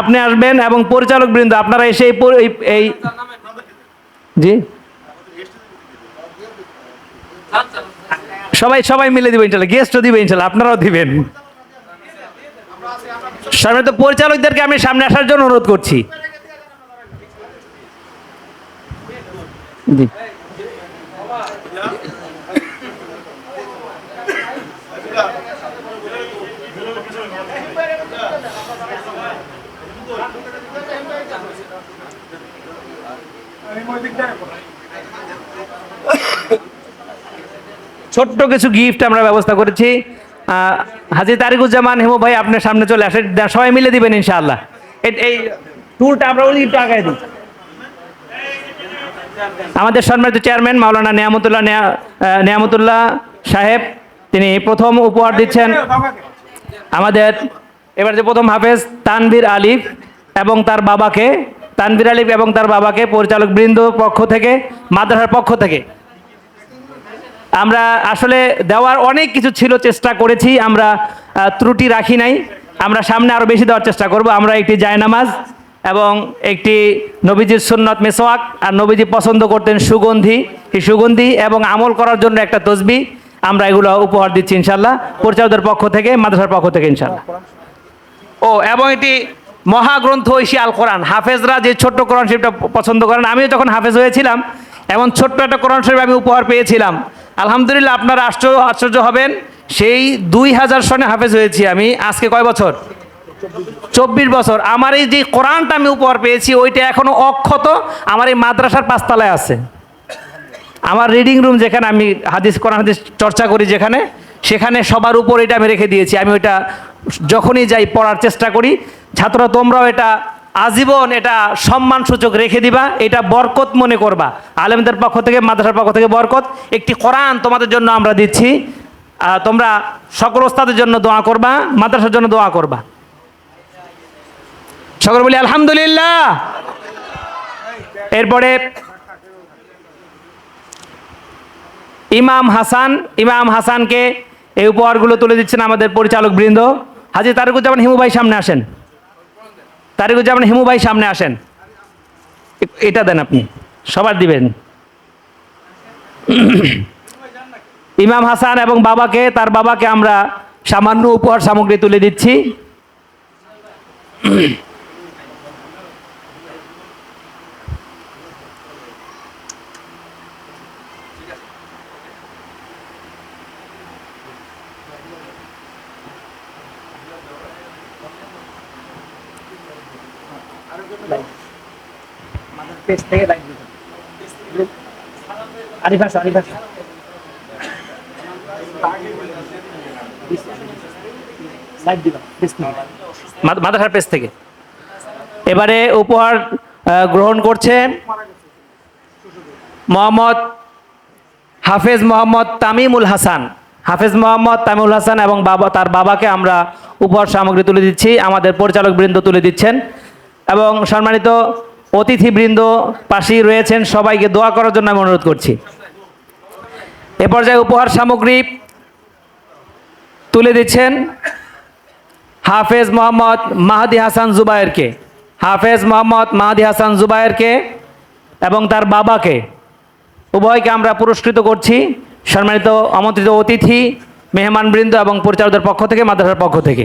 আপনি আসবেন এবং পরিচালক বৃন্দ আপনারা এসে এই জি। সবাই সবাই মিলে দিবেন ইনশাল্লাহ গেস্টও দিবেন ইনশাল্লাহ, আপনারাও দিবেন। সম্মানিত পরিচালকদেরকে আমি সামনে আসার জন্য অনুরোধ করছি। জি। ছোট্ট কিছু গিফট আমরা ব্যবস্থা করেছি। হাজি তারিকুজ্জামান হেমু ভাই আপনার সামনে চলে আসেন সবাই মিলে দিবেন ইনশাআল্লাহ। এই ট্যুরটা আমরা ওই একটু আগায় দিই। আমাদের সম্মানিত চেয়ারম্যান মাওলানা নিয়ামতুল্লাহ নেয়া- নিয়ামতুল্লাহ সাহেব, তিনি প্রথম উপহার দিচ্ছেন আমাদের, এবার যে প্রথম হাফেজ তানভীর আলিফ এবং তার বাবাকে তানভীর আলিফ এবং তার বাবাকে পরিচালক বৃন্দ পক্ষ থেকে, মাদ্রাসার পক্ষ থেকে। আমরা আসলে দেওয়ার অনেক কিছু ছিল, চেষ্টা করেছি, আমরা ত্রুটি রাখি নাই। আমরা সামনে আরও বেশি দেওয়ার চেষ্টা করব। আমরা একটি জায়নামাজ এবং একটি নবীজির সুন্নত মেসোয়াক আর নবীজি পছন্দ করতেন সুগন্ধি। এই সুগন্ধি এবং আমল করার জন্য একটা তসবি। আমরা এগুলো উপহার দিচ্ছি ইনশাল্লাহ পরিচালকদের পক্ষ থেকে, মাদ্রাসার পক্ষ থেকে ইনশাল্লাহ ও, এবং এটি মহাগ্রন্থ ঐশী আল কোরআন। হাফেজরা যে ছোট্ট কোরআন শরীফটা পছন্দ করেন, আমিও যখন হাফেজ হয়েছিলাম, এমন ছোট্ট একটা কোরআন শরীফ আমি উপহার পেয়েছিলাম। আলহামদুলিল্লাহ আপনারা আশ্চর্য আশ্চর্য হবেন, সেই দুই হাজার সনে হাফেজ হয়েছি আমি। আজকে কয় বছর? চব্বিশ বছর। আমার এই যে কোরআনটা আমি উপহার পেয়েছি, ওইটা এখনও অক্ষত আমার এই মাদ্রাসার পাঁচতলায় আছে। আমার রিডিং রুম যেখানে আমি হাদিস, কোরআন হাদিস চর্চা করি যেখানে সেখানে সবার উপর এটা আমি রেখে দিয়েছি। আমি ওইটা যখনই যাই পড়ার চেষ্টা করি ছাত্ররা তোমরাও এটা আজীবন এটা সম্মান সূচক রেখে দিবা, এটা বরকত মনে করবা। আলেমদের পক্ষ থেকে, মাদ্রাসার পক্ষ থেকে বরকত। একটি কোরআন তোমাদের জন্য আমরা দিচ্ছি। তোমরা সকল ওস্তাদের জন্য দোয়া করবা, মাদ্রাসার জন্য দোয়া করবা। সকল বলি, আলহামদুলিল্লাহ। এরপরে ইমাম হাসান, ইমাম হাসানকে এই উপহারগুলো তুলে দিচ্ছেন আমাদের পরিচালক বৃন্দ। হাজি তারিকুজ্জামান হিমু ভাই সামনে আসেন। তারিকুজ্জামান হিমু ভাই সামনে আসেন। এটা দেন আপনি, সবার দিবেন। ইমাম হাসান এবং বাবাকে, তার বাবাকে আমরা সামান্য উপহার সামগ্রী তুলে দিচ্ছি। পেজ থেকে পেজ থেকে। এবারে উপহার গ্রহণ করছেন মোহাম্মদ হাফেজ মোহাম্মদ তামিমুল হাসান। হাফেজ মোহাম্মদ তামিমুল হাসান এবং বাবা, তার বাবাকে আমরা উপহার সামগ্রী তুলে দিচ্ছি। আমাদের পরিচালক বৃন্দ তুলে দিচ্ছেন। এবং সম্মানিত অতিথিবৃন্দ পাশেই রয়েছেন, সবাইকে দোয়া করার জন্য আমি অনুরোধ করছি। এ পর্যায়ে উপহার সামগ্রী তুলে দিচ্ছেন হাফেজ মোহাম্মদ মাহাদি হাসান জুবায়েরকে। হাফেজ মোহাম্মদ মাহাদি হাসান জুবায়েরকে এবং তার বাবাকে। উভয়কে আমরা পুরস্কৃত করছি। সম্মানিত আমন্ত্রিত অতিথি, মেহমানবৃন্দ এবং পরিচালকদের পক্ষ থেকে, মাদ্রাসার পক্ষ থেকে।